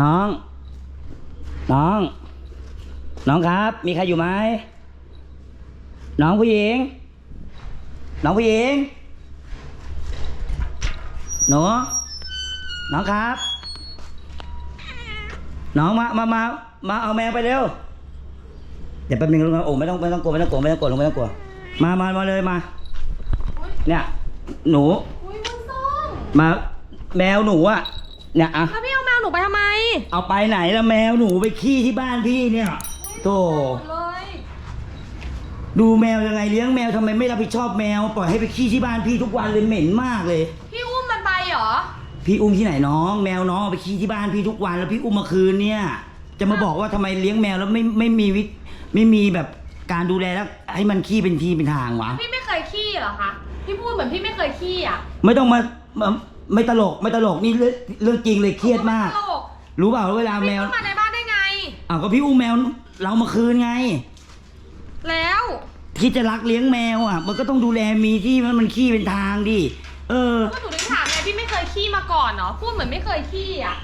น้อง น้อง น้องครับ มีใครอยู่ไหม น้องผู้หญิง น้องผู้หญิง หนู น้องครับ น้องมา มา มา มาเอาแมวไปเร็ว เดี๋ยวแป๊บนึงลูกนะโอ้ไม่ต้องไม่ต้องกลัวไม่ต้องกลัวไม่ต้องกลัวลูกไม่ต้องกลัว มามามาเลยมา เนี่ย หนู อุ้ยมันส้มมาแมวหนูอะเนี่ยอะแล้วพี่เอาแมว หนูไปทำไมเอาไปไหนละแมวหนูไปขี้ที่บ้านพี่เนี่ยโธ่เลยดูแมวยังไงเลี้ยงแมวทำไมไม่รับผิดชอบแมวปล่อยให้ไปขี้ที่บ้านพี่ทุกวันเลยเหม็นมากเลย พี่อุ้มมันไปเหรอ พี่อุ้มที่ไหนน้อง แมวน้องเอาไปขี้ที่บ้านพี่ทุกวันแล้วพี่อุ้มมาคืนเนี่ย จะมาบอกว่าทำไมเลี้ยงแมวแล้วไม่ไม่มีวิไม่มีแบบการดูแลแล้วให้มันขี้เป็นทีเป็นทางวะพี่ไม่เคยขี้เหรอคะ พี่พูดเหมือนพี่ไม่เคยขี้อะ ไม่ต้องมามา ไม่ตลกไม่ตลกนี่เรื่องเรื่องจริงเลยเครียดมาก ตลกรู้เปล่าว่าเวลาแมพี่วเข้ามาในบ้านได้ไง อ้าวก็พี่อุ้มแมวเรามาคืนไง แล้วที่จะรักเลี้ยงแมวอะ มันก็ต้องดูแลมีที่มันมันขี้เป็นทางดิเออ ก็หนูถึงถามไงพี่ไม่เคยขี้มาก่อนเนาะพูดเหมือนไม่เคยขี้อะ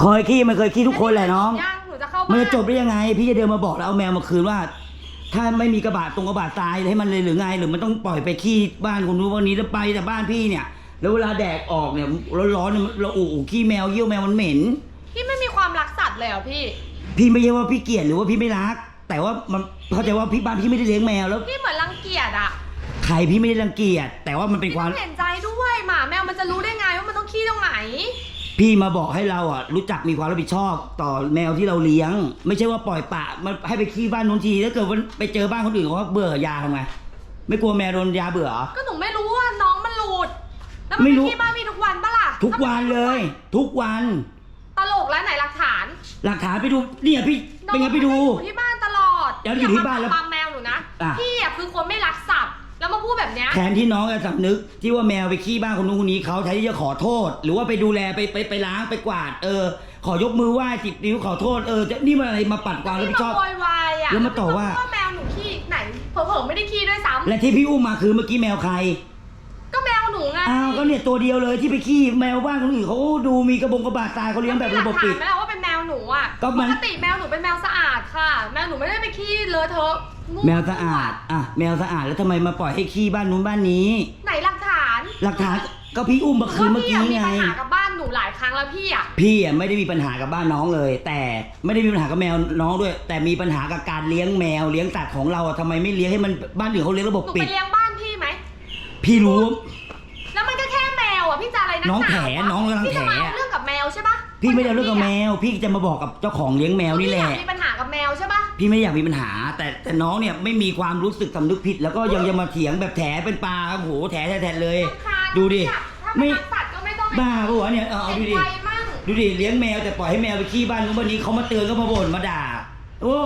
เคยขี้มันเคยขี้ทุกคนแหละน้อง ย่างหนูจะเข้ามันบ้านจะจบได้ยังไง พี่จะเดินมาบอกแล้วเอาแมวมาคืนว่า ถ้าไม่มีกระบะตรงกระบะตายให้มันเลยหรือไง หรือมันต้องปล่อยไปขี้บ้านคนนู้นวันนี้แล้วไปแต่บ้านพี่เนี่ย แล้วเวลาแดดออกเนี่ยร้อนๆเนี่ยเราอู่ขี้แมวเยี่ยวแมวมันเหม็น พี่ไม่มีความรักสัตว์เลยเหรอพี่ พี่ไม่ใช่ว่าพี่เกลียดหรือว่าพี่ไม่รัก แต่ว่ามันเข้าใจว่าพี่บ้านพี่ไม่ได้เลี้ยงแมวแล้วพี่เหมือนรังเกียจอะใครพี่ไม่ได้รังเกียจแต่ว่ามันเป็นพี่ความ ต้องเห็นใจด้วยหมาแมวมันจะรู้ได้ไงว่ามันต้องขี้ตรงไหน พี่มาบอกให้เราอะรู้จักมีความรับผิดชอบต่อแมวที่เราเลี้ยง ไม่ใช่ว่าปล่อยปละมันให้ไปขี้บ้านนู้นทีถ้าเกิดว่าไปเจอบ้านคนอื่นเขาเบื่อยาทำไงไม่กลัวแมวโดนยาเบื่อเหรอก็หนูไม่รู้ว่าน้องมันหลุด แล้วมันไม่ไปรู้ขี้บ้านพี่ทุกวันปะล่ะทุกวันเลย ทุกวัน ตลกแล้วไหนหลักฐานหลักฐานไปดูเนี่ยพี่เป็นไงไปดู น้องมันอยู่ที่บ้านตลอดเดี๋ยวอยู่ที่บ้านแล้วตามแมวหนูนะอะ พี่อะคือคนไม่รักสัตว์แล้วมาพูดแบบเนี้ยแทนที่น้องจะสำนึกที่ว่าแมวไปขี้บ้านคนนู้นคนนี้เขาแทนที่จะขอโทษ หรือว่าไปดูแลไปไปไปล้างไปกวาด เออ ขอยกมือไหว้จิบนิ้วขอโทษเออจะนี่มันอะไรมาปัดความรับผิดชอบพี่มาโวยวายอะแล้วมาต่อว่าว่า แมวหนูขี้ไหนเผลอๆไม่ได้ขี้ด้วยซ้และที่พี่อุ้มมาคือเมื่อกี้แมวใครำก็ แมวหนูไงอ้าวก็เนี่ยตัวเดียวเลยที่ไปขี้แมวบ้านคนอื่นเขาดูมีกระบงกระบาดตายเขาเลี้ยงแบบระบบปิดมีหลักฐานไหมล่ะว่าเป็นแมวหนูอะก็มันปกติแมวหนูเป็นแมวสะอาดค่ะ แมวหนูไม่ได้ไปขี้เลอะเทอะมั่แมวสะอาดอะแมวสะอาดแล้วทำไมมาปล่อยให้ขี้บ้านนู้นบ้านนี้ ไหนหลักฐานหลักฐานก็พี่อุ้มมาคืนเมื่อกี้ว่าพี่ไงอะมีปัญหากับบ้านหนูหลายครั้งแล้วพี่อะพี่อะไม่ได้มีปัญหากับบ้านน้องเลย แต่ไม่ได้มีปัญหากับแมวน้องด้วย แต่มีปัญหากับการเลี้ยงแมวเลี้ยงสัตว์ของเราอะทำไมไม่เลี้ยงให้มันบ้านอื่นเขาเลี้ยงระบบหนูปิไปด เลี้ยงบ้านพี่ไหมพี่รู้แล้ นักหนาน้องแถวะน้องกำลังพี่จะมาแถเอาเรื่องกับแมวใช่ปะพี่ไม่ได้เอาเรื่องกับแมว พี่จะมาบอกกับเจ้าของเลี้ยงแมวนี่แหละ พี่อยากมีปัญหากับแมวใช่ปะพี่ไม่อยากมีปัญหา แต่แต่น้องเนี่ยไม่มีความรู้สึกสำนึกผิด แล้วก็ยังจะมาเถียงแบบแถเป็นปลาโอ้โหแถแถๆเลย รำคาญดูดิถ้าไม่ไม่รักสัตว์ก็ไม่ต้องบ้าปะวะเนี่ยเอาเอาดูดิเด็กวัยมั่ง ดูดิเลี้ยงแมวแต่ปล่อยให้แมวไปขี้บ้านนู้นบ้านนี้เขามาเตือนก็มาบ่นมาด่า โอ้